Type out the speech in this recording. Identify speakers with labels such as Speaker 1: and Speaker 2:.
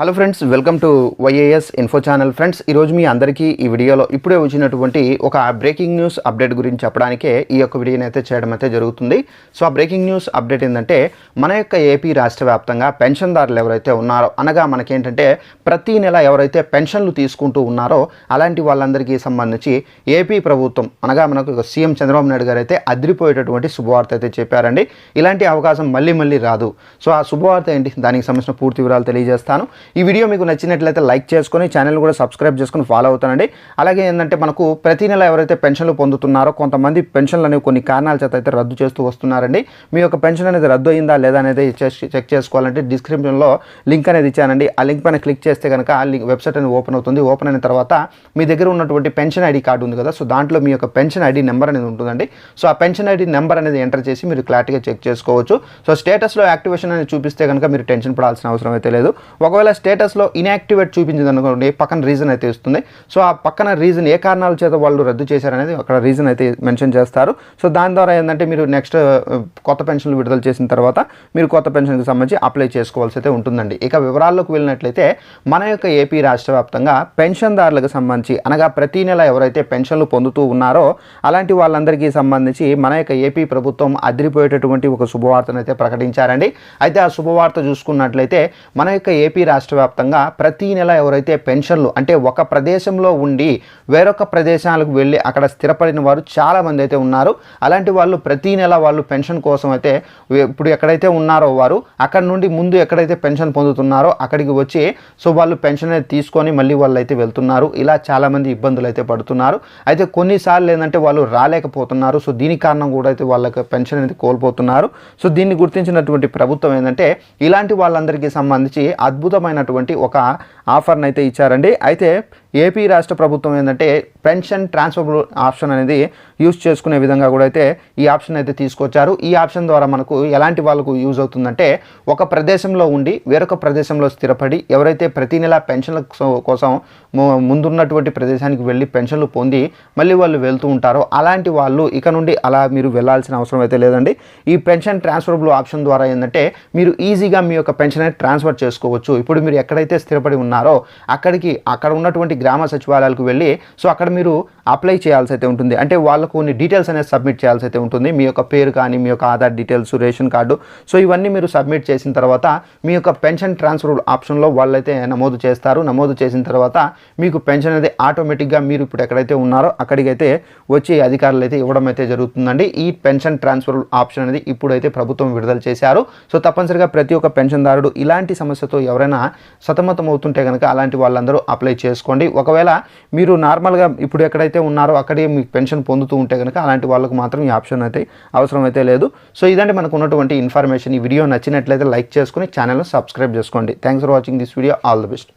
Speaker 1: Hello friends welcome to YAS info channel friends ఈరోజు మీ అందరికీ ఈ వీడియోలో ఇప్పుడే వచ్చినటువంటి ఒక బ్రేకింగ్ న్యూస్ అప్డేట్ గురించి చెప్పడానికే ఈ యొక్క వీడియోని అయితే చేయడం అయితే జరుగుతుంది. సో ఆ బ్రేకింగ్ న్యూస్ అప్డేట్ ఏంటంటే మన యొక్క ఏపీ రాష్ట్ర వ్యాప్తంగా పెన్షన్దారులు ఎవరైతే ఉన్నారో అనగా మనకేంటంటే ప్రతి నెల ఎవరైతే పెన్షన్లు తీసుకుంటూ ఉన్నారో అలాంటి వాళ్ళందరికీ సంబంధించి ఏపీ ప్రభుత్వం అనగా మనకు సీఎం చంద్రబాబు నాయుడు గారు అయితే అదిరిపోయేటటువంటి శుభవార్త అయితే చెప్పారండి. ఇలాంటి అవకాశం మళ్ళీ మళ్ళీ రాదు. సో ఆ శుభవార్త ఏంటి? దానికి సంబంధించిన పూర్తి వివరాలు తెలియజేస్తాను. ఈ వీడియో మీకు నచ్చినట్లయితే లైక్ చేసుకొని ఛానల్ కూడా సబ్స్క్రైబ్ చేసుకొని ఫాలో అవుతానండి. అలాగే ఏంటంటే మనకు ప్రతి నెల ఎవరైతే పెన్షన్లు పొందుతున్నారో కొంతమంది పెన్షన్లు అనేవి కొన్ని కారణాల చేత అయితే రద్దు చేస్తూ వస్తున్నారండి. మీ యొక్క పెన్షన్ అనేది రద్దు అయిందా లేదా అనేది చెక్ చెక్ చేసుకోవాలంటే డిస్క్రిప్షన్లో లింక్ అనేది ఇచ్చానండి. ఆ లింక్ పైన క్లిక్ చేస్తే కనుక ఆ లింక్ వెబ్సైట్ అనేది ఓపెన్ అవుతుంది. ఓపెన్ అయిన తర్వాత మీ దగ్గర ఉన్నటువంటి పెన్షన్ ఐడి కార్డు ఉంది కదా సో దాంట్లో మీ యొక్క పెన్షన్ ఐడి నెంబర్ అనేది ఉంటుందండి. సో ఆ పెన్షన్ ఐడి నెంబర్ అనేది ఎంటర్ చేసి మీరు క్లారిటీగా చెక్ చేసుకోవచ్చు. సో స్టేటస్లో యాక్టివేషన్ అనేది చూపిస్తే కనుక మీరు టెన్షన్ పడాల్సిన అవసరం అయితే లేదు. ఒకవేళ స్టేటస్లో ఇన్యాక్టివేట్ చూపించింది అనుకోండి పక్కన రీజన్ అయితే ఇస్తుంది సో ఆ పక్కన రీజన్ ఏ కారణాల చేత వాళ్ళు రద్దు చేశారనేది అక్కడ రీజన్ అయితే మెన్షన్ చేస్తారు. సో దాని ద్వారా ఏంటంటే మీరు నెక్స్ట్ కొత్త పెన్షన్లు విడుదల చేసిన తర్వాత మీరు కొత్త పెన్షన్కి సంబంధించి అప్లై చేసుకోవాల్సి అయితే ఉంటుందండి. ఇక వివరాల్లోకి వెళ్ళినట్లయితే మన యొక్క ఏపీ రాష్ట్ర వ్యాప్తంగా పెన్షన్దారులకు సంబంధించి అనగా ప్రతి నెల ఎవరైతే పెన్షన్లు పొందుతూ ఉన్నారో అలాంటి వాళ్ళందరికీ సంబంధించి మన యొక్క ఏపీ ప్రభుత్వం అదిరిపోయేటటువంటి ఒక శుభవార్తను అయితే ప్రకటించారండి. అయితే ఆ శుభవార్త చూసుకున్నట్లయితే మన యొక్క ఏపీ రాష్ట్ర రాష్ట్ర వ్యాప్తంగా ప్రతి నెల ఎవరైతే పెన్షన్లు అంటే ఒక ప్రదేశంలో ఉండి వేరొక ప్రదేశాలకు వెళ్ళి అక్కడ స్థిరపడిన వారు చాలామంది అయితే ఉన్నారు. అలాంటి వాళ్ళు ప్రతి నెల వాళ్ళు పెన్షన్ కోసం అయితే ఇప్పుడు ఎక్కడైతే ఉన్నారో వారు అక్కడ నుండి ముందు ఎక్కడైతే పెన్షన్ పొందుతున్నారో అక్కడికి వచ్చి సో వాళ్ళు పెన్షన్ అనేది తీసుకొని మళ్ళీ వాళ్ళు అయితే వెళ్తున్నారు. ఇలా చాలామంది ఇబ్బందులు అయితే పడుతున్నారు. అయితే కొన్నిసార్లు ఏంటంటే వాళ్ళు రాలేకపోతున్నారు. సో దీని కారణం కూడా అయితే వాళ్ళకి పెన్షన్ అనేది కోల్పోతున్నారు. సో దీన్ని గుర్తించినటువంటి ప్రభుత్వం ఏంటంటే ఇలాంటి వాళ్ళందరికీ సంబంధించి అద్భుతమైన అద్భుతమైనటువంటి ఒక ఆఫర్ని అయితే ఇచ్చారండి. అయితే ఏపీ రాష్ట్ర ప్రభుత్వం ఏంటంటే పెన్షన్ ట్రాన్స్ఫర్ ఆప్షన్ అనేది యూజ్ చేసుకునే విధంగా కూడా అయితే ఈ ఆప్షన్ అయితే తీసుకొచ్చారు. ఈ ఆప్షన్ ద్వారా మనకు ఎలాంటి వాళ్ళకు యూజ్ అవుతుందంటే ఒక ప్రదేశంలో ఉండి వేరొక ప్రదేశంలో స్థిరపడి ఎవరైతే ప్రతి నెల పెన్షన్ల కోసం ముందున్నటువంటి ప్రదేశానికి వెళ్ళి పెన్షన్లు పొంది మళ్ళీ వాళ్ళు వెళ్తూ ఉంటారో అలాంటి వాళ్ళు ఇక నుండి అలా మీరు వెళ్ళాల్సిన అవసరం అయితే లేదండి. ఈ పెన్షన్ ట్రాన్స్ఫరబుల్ ఆప్షన్ ద్వారా ఏంటంటే మీరు ఈజీగా మీ యొక్క పెన్షన్ అనేది ట్రాన్స్ఫర్ చేసుకోవచ్చు. ఇప్పుడు మీరు ఎక్కడైతే స్థిరపడి ఉన్నారో అక్కడికి అక్కడ ఉన్నటువంటి గ్రామ సచివాలయాలకు వెళ్ళి సో అక్కడ మీరు అప్లై చేయాల్సి అయితే ఉంటుంది. అంటే వాళ్ళకు కొన్ని డీటెయిల్స్ అనేది సబ్మిట్ చేయాల్సి అయితే ఉంటుంది. మీ యొక్క పేరు కానీ మీ యొక్క Aadhaar details ration card. So ఇవన్నీ మీరు సబ్మిట్ చేసిన తర్వాత మీ యొక్క పెన్షన్ ట్రాన్స్ఫర్ ఆప్షన్లో వాళ్ళైతే నమోదు చేస్తారు. నమోదు చేసిన తర్వాత మీకు పెన్షన్ అనేది ఆటోమేటిక్గా మీరు ఇప్పుడు ఎక్కడైతే ఉన్నారో అక్కడికైతే వచ్చి అధికారులు అయితే ఇవ్వడం అయితే జరుగుతుందండి. ఈ పెన్షన్ ట్రాన్స్ఫర్ ఆప్షన్ అనేది ఇప్పుడైతే ప్రభుత్వం విడుదల చేశారు. సో తప్పనిసరిగా ప్రతి ఒక్క పెన్షన్దారుడు ఇలాంటి సమస్యతో ఎవరైనా సతమతం అవుతుంటే కనుక అలాంటి వాళ్ళందరూ అప్లై చేసుకోండి. చేసుకోండి ఒకవేళ మీరు నార్మల్గా ఇప్పుడు ఎక్కడైతే ఉన్నారో అక్కడే మీకు పెన్షన్ పొందుతూ ఉంటే కనుక అలాంటి వాళ్ళకు మాత్రం ఈ ఆప్షన్ అయితే అవసరం అయితే లేదు. సో ఇదంటే మనకు ఉన్నటువంటి ఇన్ఫర్మేషన్. ఈ వీడియో నచ్చినట్లయితే లైక్ చేసుకుని ఛానల్ను సబ్స్క్రైబ్ చేసుకోండి. Thanks for watching this video all the best